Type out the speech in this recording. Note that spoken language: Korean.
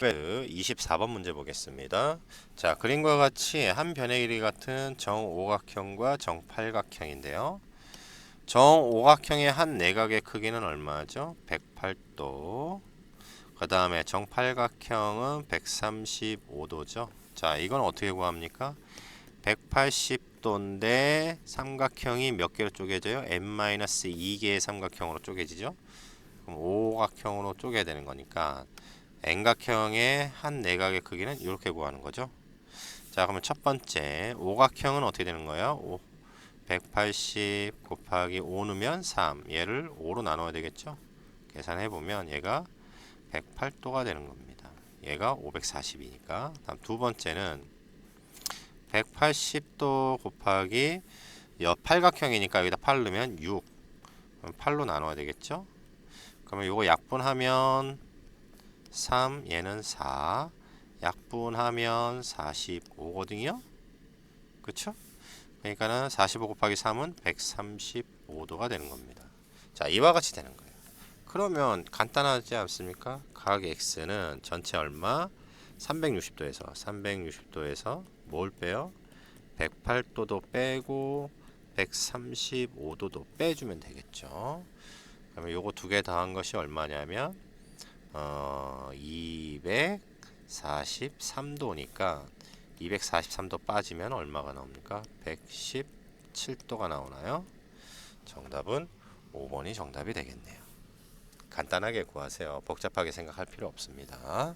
그 24번 문제 보겠습니다. 자, 그림과 같이 한 변의 길이 같은 정오각형과 정팔각형인데요. 정오각형의 한 내각의 크기는 얼마죠? 108도. 그 다음에 정팔각형은 135도죠. 자, 이건 어떻게 구합니까? 180도인데 삼각형이 몇 개로 쪼개져요? n-2개의 삼각형으로 쪼개지죠? 그럼 오각형으로 쪼개야 되는 거니까 N각형의 한 내각의 크기는 이렇게 구하는 거죠. 자, 그러면 첫 번째 오각형은 어떻게 되는 거예요? 5, 180 곱하기 5 넣으면 3. 얘를 5로 나눠야 되겠죠? 계산해 보면 얘가 108도가 되는 겁니다. 얘가 540이니까. 다음 두 번째는 180도 곱하기 옆 팔각형이니까 여기다 8 넣으면 6. 그럼 8로 나눠야 되겠죠? 그러면 요거 약분하면 3 얘는 4 약분하면 45거든요 그쵸? 그러니까는 45 곱하기 3은 135도가 되는 겁니다 자 이와 같이 되는 거예요 그러면 간단하지 않습니까? 각 x는 전체 얼마? 360도에서 360도에서 뭘 빼요? 108도도 빼고 135도도 빼주면 되겠죠 그러면 요거 두 개 더한 것이 얼마냐면 어, 243도니까 243도 빠지면 얼마가 나옵니까? 117도가 나오나요? 정답은 5번이 정답이 되겠네요. 간단하게 구하세요. 복잡하게 생각할 필요 없습니다.